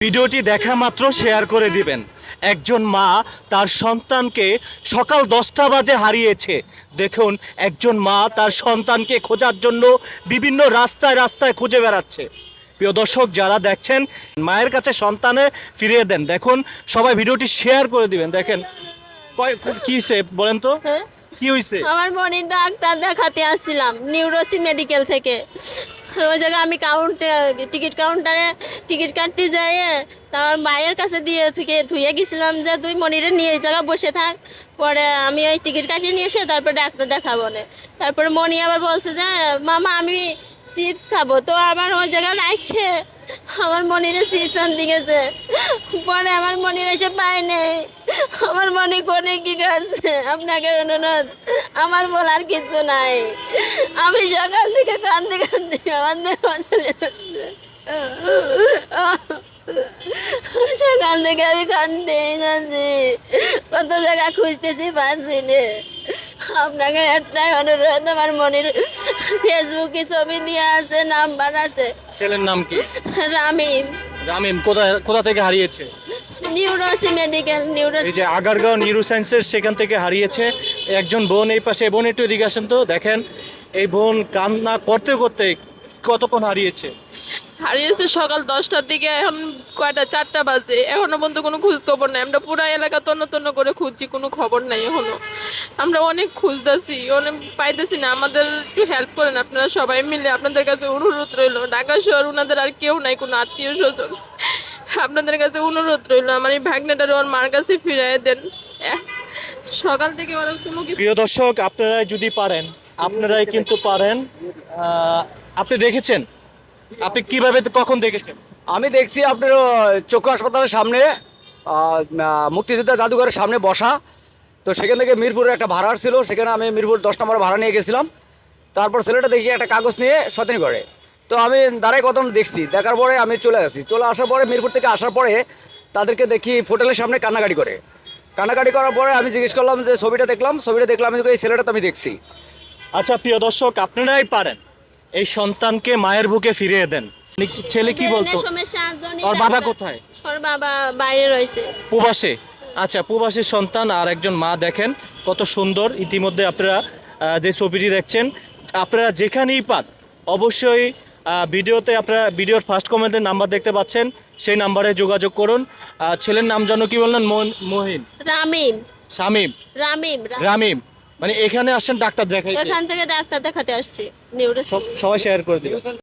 ভিডিওটি দেখা মাত্র শেয়ার করে দিবেন। একজন মা তার সন্তানকে সকাল দশটা বাজে হারিয়েছে। দেখুন একজন মা তার সন্তানকে খোঁজার জন্য বিভিন্ন রাস্তায় রাস্তায় খুঁজে বেড়াচ্ছে। প্রিয় দর্শক যারা দেখছেন মায়ের কাছে সন্তানে ফিরিয়ে দেন দেখুন সবাই ভিডিওটি শেয়ার করে দিবেন। দেখেন কি হয়েছে বলেন তো? হ্যাঁ? কি হয়েছে আমার বোনের ডাক্তার দেখাতে আসছিলাম নিউরোসি মেডিকেল থেকে। ওই জায়গায় আমি কাউন্টে টিকিট কাউন্টারে টিকিট কাটতে যাই তার মায়ের কাছে দিয়ে থেকে ধুয়ে গেছিলাম যে তুই মনিরে নিয়ে এই জায়গায় বসে থাক। পরে আমি ওই টিকিট কাটিয়ে নিয়ে এসে তারপর ডাক্তার দেখাবো না তারপরে মনি আবার বলছে যে, মামা, আমি চিপস খাব। তো আমার ওই জায়গায় রাখে আমার মনিরে চিপস আনতে গেছে। পরে আমার মনির এসে পায় নেই। আমার মনে করে কি কাছে আপনাকে অনুরোধ আমার বলার কিছু নাই। আমি সকাল থেকে কান্দে কান্দে আমার দেহ চলে যাচ্ছে। সকাল থেকে আমি কান্দে যাচ্ছি। কত জায়গা খুঁজতেছি পাচ্ছি না। আপনাকে একটাই অনুরোধ আমার মনের ফেসবুকে ছবি দিয়ে আছে নাম্বার আছে। ছেলের নাম কি? রামিম। রামিম কোথায় কোথা থেকে হারিয়েছে? নিউরোসি মেডিকেল এই নিউরোসি যে আগারগাঁও নিউরো সায়েন্সের সেখান থেকে হারিয়েছে একজন বোন এই পাশে বোন একটু এদিকে আসেন তো দেখেন এই বোন কান্না করতে করতে কতক্ষণ হারিয়েছে? হারিয়েছে সকাল দশটার দিকে এখন কয়টা চারটা বাজে এখনও পর্যন্ত কোনো খোঁজ খবর নাই। আমরা পুরো এলাকা তন্ন তন্ন করে খুঁজছি কোনো খবর নাই এখনও। আমরা অনেক খুঁজতেছি অনেক পাইতেছি না আমাদের একটু হেল্প করেন আপনারা সবাই মিলে আপনাদের কাছে অনুরোধ রইল। ঢাকা শহর ওনাদের আর কেউ নাই কোনো আত্মীয় স্বজন আপনাদের কাছে অনুরোধ রইল আমার এই ভাগনাটার ওর মার কাছে ফিরিয়ে দেন। সকাল থেকে ওরা কোনো কিছু প্রিয় দর্শক আপনারা যদি পারেন আপনারাই কিন্তু পারেন। আপনি দেখেছেন? আপনি কীভাবে কখন দেখেছেন? আমি দেখছি আপনার চক্ষু হাসপাতালের সামনে মুক্তিযোদ্ধা জাদুঘরের সামনে বসা। তো সেখান থেকে মিরপুরের একটা ভাড়ার ছিল সেখানে আমি মিরপুর দশ নম্বর ভাড়া নিয়ে গেছিলাম। তারপর ছেলেটা দেখি একটা কাগজ নিয়ে সতেন করে তো আমি দাঁড়াই কত দেখছি দেখার পরে আমি চলে আসি চলে আসার পরে মিরপুর থেকে আসার পরে তাদেরকে দেখি হোটেলের সামনে কান্নাকাটি করে। কান্নাকাটি করার পরে আমি জিজ্ঞেস করলাম যে ছবিটা দেখলাম ছবিটা দেখলাম আমি এই ছেলেটা তো আমি দেখছি। আচ্ছা প্রিয় দর্শক আপনারাই পারেন। এই সন্তানকে মায়ের বুকে ফিরিয়ে দেন। ছেলে কি বলতো? ওর বাবা কোথায়? ওর বাবা বাইরে রয়েছে। প্রবাসে আচ্ছা প্রবাসী সন্তান আর একজন মা দেখেন কত সুন্দর। ইতিমধ্যে আপনারা যে ছবিটি দেখছেন আপনারা যেখানেই পান অবশ্যই ভিডিওতে আপনারা ভিডিওর ফার্স্ট কমেন্টের নাম্বার দেখতে পাচ্ছেন সেই নাম্বারে যোগাযোগ করুন। ছেলের নাম যেন কি বললেন? মোহন- রামিম। শামিম। রামিম রামিম। মানে এখানে আসছেন ডাক্তার দেখাই এখান থেকে ডাক্তার দেখাতে আসছি সবাই শেয়ার করে দিবেন